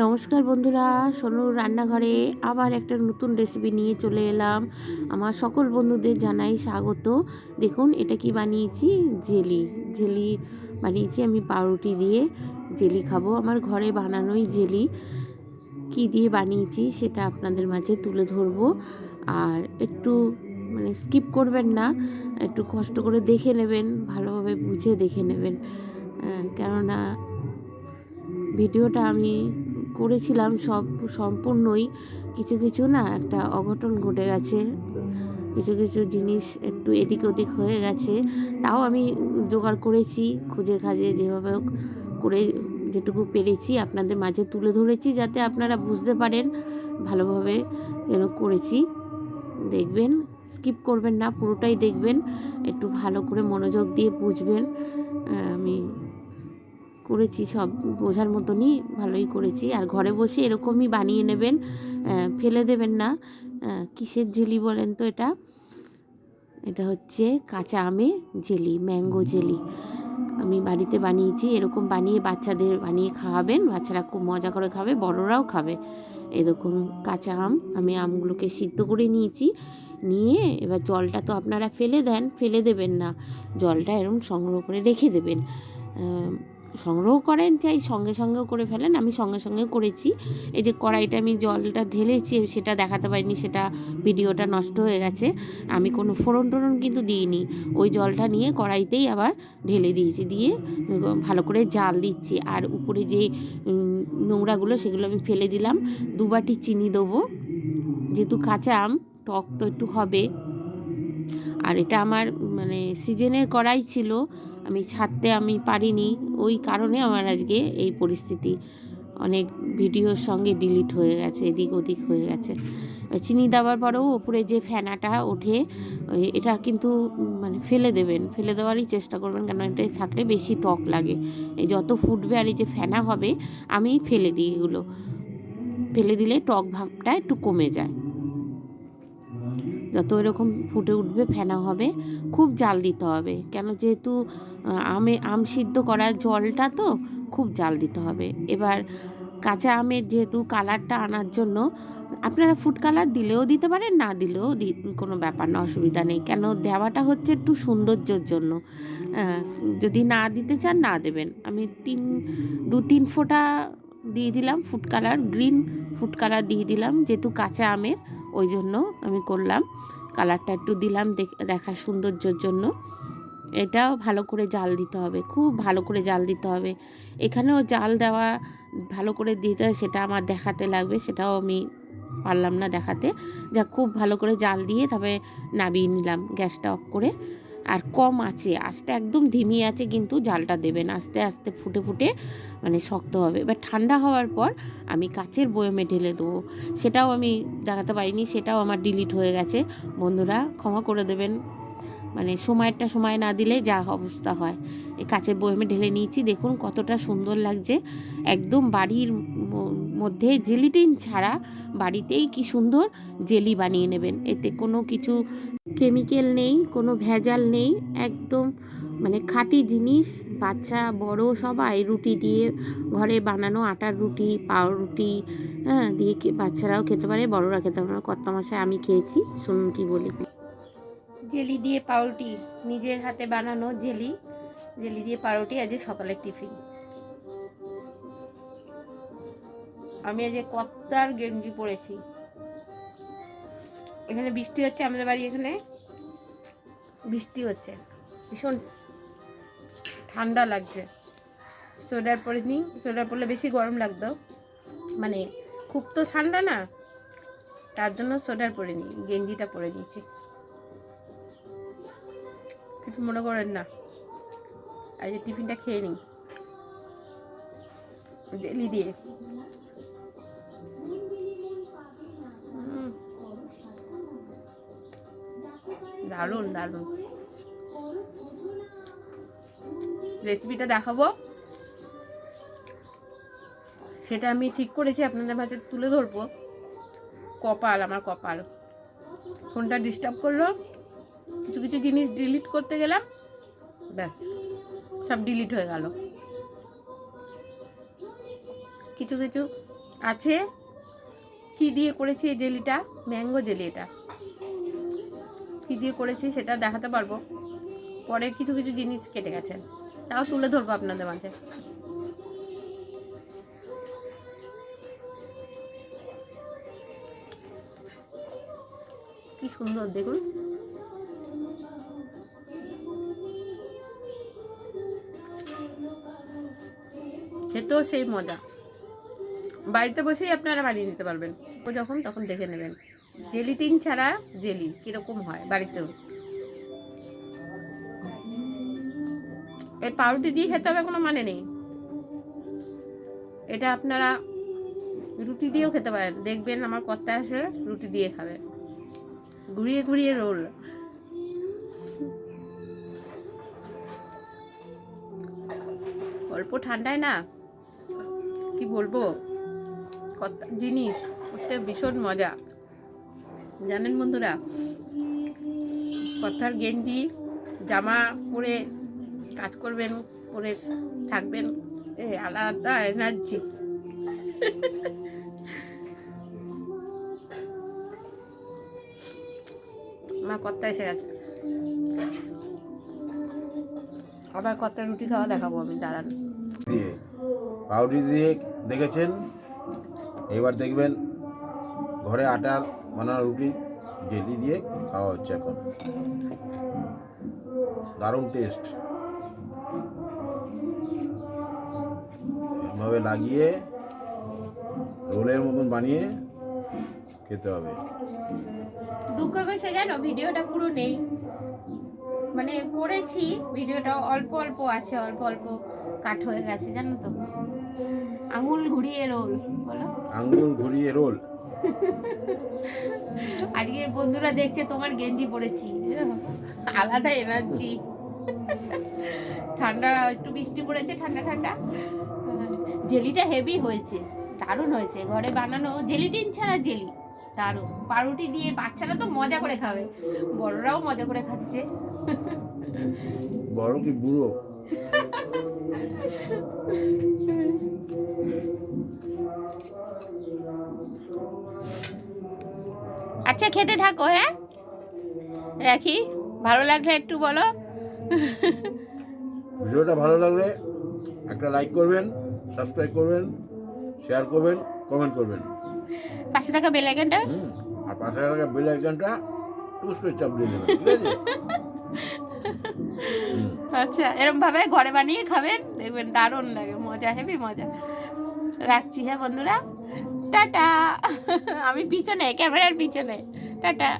নমস্কার বন্ধুরা সোনুর রান্নাঘরে আবার একটা নতুন রেসিপি নিয়ে চলে এলাম। আমার সকল বন্ধুদের জানাই স্বাগত। দেখুন, এটা কি বানিয়েছি? জেলি। জেলি বানিয়েছি আমি পাউরুটি দিয়ে। জেলি খাব। আমার ঘরে বানানোই জেলি। কি দিয়ে বানিয়েছি সেটা আপনাদের মাঝে তুলে ধরবো। আর একটু মানে স্কিপ করবেন না, একটু কষ্ট করে দেখে নেবেন, ভালোভাবে বুঝে দেখে নেবেন। কেননা ভিডিওটা আমি করেছিলাম সব সম্পূর্ণই। কিছু কিছু না একটা অঘটন ঘটে গেছে। কিছু কিছু জিনিস একটু এদিক ওদিক হয়ে গেছে। তাও আমি জোগাড় করেছি, খুঁজে খাজে যেভাবে হোক করে যেটুকু পেরেছি আপনাদের মাঝে তুলে ধরেছি যাতে আপনারা বুঝতে পারেন। ভালোভাবে যেন করেছি। দেখবেন, স্কিপ করবেন না, পুরোটাই দেখবেন। একটু ভালো করে মনোযোগ দিয়ে বুঝবেন। আমি করেছি, সব বোঝার মতনই ভালোই করেছি। আর ঘরে বসে এরকমই বানিয়ে নেবেন ফেলে দেবেন না কিসের জেলি বলেন তো এটা? এটা হচ্ছে কাঁচা আমে জেলি, ম্যাঙ্গো জেলি। আমি বাড়িতে বানিয়েছি, এরকম বানিয়ে বাচ্চাদের বানিয়ে খাওয়াবেন, বাচ্চারা খুব মজা করে খাবে, বড়রাও খাবে। এরকম কাঁচা আম, আমি আমগুলোকে সিদ্ধ করে নিয়েছি, নিয়ে এবার জলটা তো আপনারা ফেলে দেন, ফেলে দেবেন না। জলটা এরকম সংগ্রহ করে রেখে দেবেন। সংগ্রহ করেন, চাই সঙ্গে সঙ্গেও করে ফেলেন। আমি সঙ্গে সঙ্গে করেছি। এই যে কড়াইটা আমি জলটা ঢেলেছি সেটা দেখাতে পারিনি, সেটা ভিডিওটা নষ্ট হয়ে গেছে। আমি কোনো ফোড়ন টোড়ন কিন্তু দিইনি। ওই জলটা নিয়ে কড়াইতেই আবার ঢেলে দিয়েছি, দিয়ে ভালো করে জাল দিচ্ছি। আর উপরে যে নোংরাগুলো, সেগুলো আমি ফেলে দিলাম। দু বাটি চিনি দেবো। যেহেতু কাঁচা আম, টক তো একটু হবে। আর এটা আমার মানে সিজনের কড়াই ছিল। আমি ছাড়তে আমি পারিনি। ওই কারণে আমার আজকে এই পরিস্থিতি। অনেক ভিডিওর সঙ্গে ডিলিট হয়ে গেছে, এদিক ওদিক হয়ে গেছে। চিনি দেওয়ার পরেও ওপরে যে ফেনাটা ওঠে এটা কিন্তু মানে ফেলে দেবেন। ফেলে দেওয়ারই চেষ্টা করবেন কেন এটা থাকলে বেশি টক লাগে। এই যত ফুটবে আর এই যে ফেনা হবে আমি ফেলে দিই এগুলো। ফেলে দিলে টক ভাবটা একটু কমে যায়। যত এরকম ফুটে উঠবে ফেনা হবে, খুব জাল দিতে হবে। কেন যেহেতু আমে, আম সিদ্ধ করার জলটা তো খুব জাল দিতে হবে। এবার কাঁচা আমের যেহেতু কালারটা আনার জন্য, আপনারা ফুড কালার দিলেও দিতে পারেন, না দিলেও কোনো ব্যাপার না, অসুবিধা নেই। কেন দেওয়াটা হচ্ছে একটু সৌন্দর্যর জন্য। যদি না দিতে চান, না দেবেন। আমি তিন, দু, তিন ফোঁটা দিয়ে দিলাম food colour green food colour দিয়ে দিলাম, যেহেতু কাঁচা আমের। ওই জন্য আমি করলাম। কালারটা একটু দিলাম দেখ- দেখার সৌন্দর্যের জন্য। এটাও ভালো করে জাল দিতে হবে, খুব ভালো করে জাল দিতে হবে। এখানেও জাল দেওয়া ভালো করে দিতে সেটা আমার দেখাতে লাগবে, সেটাও আমি পারলাম না দেখাতে। যা খুব ভালো করে জাল দিয়ে তবে নামিয়ে নিলাম গ্যাসটা অফ করে। আর কম আছে, আঁচটা একদম ধিমি আছে কিন্তু জালটা দেবেন। আস্তে আস্তে, ফুটে ফুটে মানে শক্ত হবে। এবার ঠান্ডা হওয়ার পর আমি কাচের বয়মে ঢেলে দেবো। সেটাও আমি দেখাতে পারিনি, সেটাও আমার ডিলিট হয়ে গেছে। বন্ধুরা, ক্ষমা করে দেবেন। মানে সময়টা সময় না দিলে যা অবস্থা হয়। এই কাচের বয়মে ঢেলে নিয়েছি। দেখুন কতটা সুন্দর লাগছে। একদম বাড়ির মধ্যে জেলিটিন ছাড়া বাড়িতেই কি সুন্দর জেলি বানিয়ে নেবেন। এতে কোনো কিছু কেমিক্যাল নেই, কোনো ভেজাল নেই, একদম মানে খাঁটি জিনিস। বাচ্চা, বড় সবাই রুটি দিয়ে ঘরে বানানো আটার রুটি, পাউরুটি হ্যাঁ দিয়ে বাচ্চারাও খেতে পারে, বড়রা খেতে পারে। কত মাসে আমি খেয়েছি, শুনুন কি বলি। জেলি দিয়ে পাউরুটি, নিজের হাতে বানানো জেলি জেলি দিয়ে পাউরুটি আজ সকালের টিফিন। আমি আজ কত্তার গেঞ্জি পরেছি। এখানে বৃষ্টি হচ্ছে আমাদের বাড়ি এখানে। বৃষ্টি হচ্ছে। ভীষণ ঠান্ডা লাগছে। সোয়েটার পরে নিই সোয়েটার পরলে বেশি গরম লাগতো। মানে খুব তো ঠান্ডা না। তার জন্য সোয়েটার পরে নিই গেঞ্জিটা পরে নিয়েছি। কিছু মনে করেন না। আজ টিফিনটা খেয়ে নিই। জেলি দিয়ে। দারুণ দারুণ। রেসিপিটা দেখাবো। সেটা আমি ঠিক করেছি, আপনাদের মাঝে তুলে ধরবো। কপাল, আমার কপাল। ফোনটা ডিস্টার্ব করল। কিছু কিছু জিনিস ডিলিট করতে গেলাম। ব্যাস, সব ডিলিট হয়ে গেল। কিছু কিছু আছে। কি দিয়ে করেছি এই জেলিটা? ম্যাঙ্গো জেলি এটা। কি দিয়ে করেছি সেটা দেখাতে পারব। পরে কিছু কিছু জিনিস কেটে গেছে। তাও তুলে ধরবো আপনাদের মাঝে। কি সুন্দর, দেখুন। খেতেও সেই মজা। বাড়িতে বসেই আপনারা বানিয়ে নিতে পারবেন। যখন তখন দেখে নেবেন। জেলিটিন ছাড়া জেলি, কীরকম হয় বাড়িতেও? এই পাউরুটি দিয়ে খেতে হবে কোনো মানে নেই। এটা আপনারা রুটি দিয়েও খেতে পারেন। দেখবেন আমার কর্তা আসে রুটি দিয়ে খাবে। ঘুরিয়ে ঘুরিয়ে রোল। অল্প ঠান্ডায় না? কি বলব? জিনিস করতে ভীষণ মজা। জানেন বন্ধুরা? কথার গেঞ্জি, জামা পরে কাজ করবেন, পরে থাকবেন আলাদা এনার্জি আমার কর্তা এসে গেছে। আবার কর্তা রুটি খাওয়া দেখাবো আমি, দাঁড়ান। দিয়ে পাউডার দিয়ে দেখেছেন? এবার দেখবেন ঘরে আটার বানানো রুটি জেলি দিয়ে খাওয়া হচ্ছে এখন। দারুণ টেস্ট এভাবে লাগিয়ে রোলের মতন বানিয়ে খেতে হবে। দুঃখ বেশে জানো? ভিডিওটা পুরো নেই। মানে করেছি ভিডিওটা অল্প অল্প আছে অল্প অল্প কাট হয়ে গেছে জানো তো? আঙুল ঘুরিয়ে রোল বলো। আঙ্গুল ঘুরিয়ে রোল। আজকে বন্ধুরা দেখছে তোমার গেঞ্জি পরেছি। আলাদা এনার্জি ঠান্ডা, একটু বৃষ্টি পড়েছে, ঠান্ডা ঠান্ডা। জেলিটা হেভি হয়েছে, দারুণ হয়েছে। ঘরে বানানো জেলিটিন ছাড়া জেলি, দারুণ। পাউরুটি দিয়ে বাচ্চারা তো মজা করে খাবে, বড়রাও মজা করে খাচ্ছে। বড় কি বুড়ো? আচ্ছা খেতে থাকো হ্যাঁ? রাখি ভালো লাগলে একটু বলো। ভিডিওটা ভালো লাগলে একটা লাইক করবেন সাবস্ক্রাইব করবেন শেয়ার করবেন কমেন্ট করবেন। পাশে থাকা বেল আইকনটা আর পাশে থাকা বেল আইকনটা টুস করে চাপ দিয়ে দেবেন ঠিক আছে? আচ্ছা এরকম ভাবে ঘরে বানিয়ে খাবেন দেখবেন দারুণ লাগে মজা হেবি মজা। রাখছি হ্যাঁ বন্ধুরা? টাটা। আমি পিছনে ক্যামেরার পিছনে। টাটা।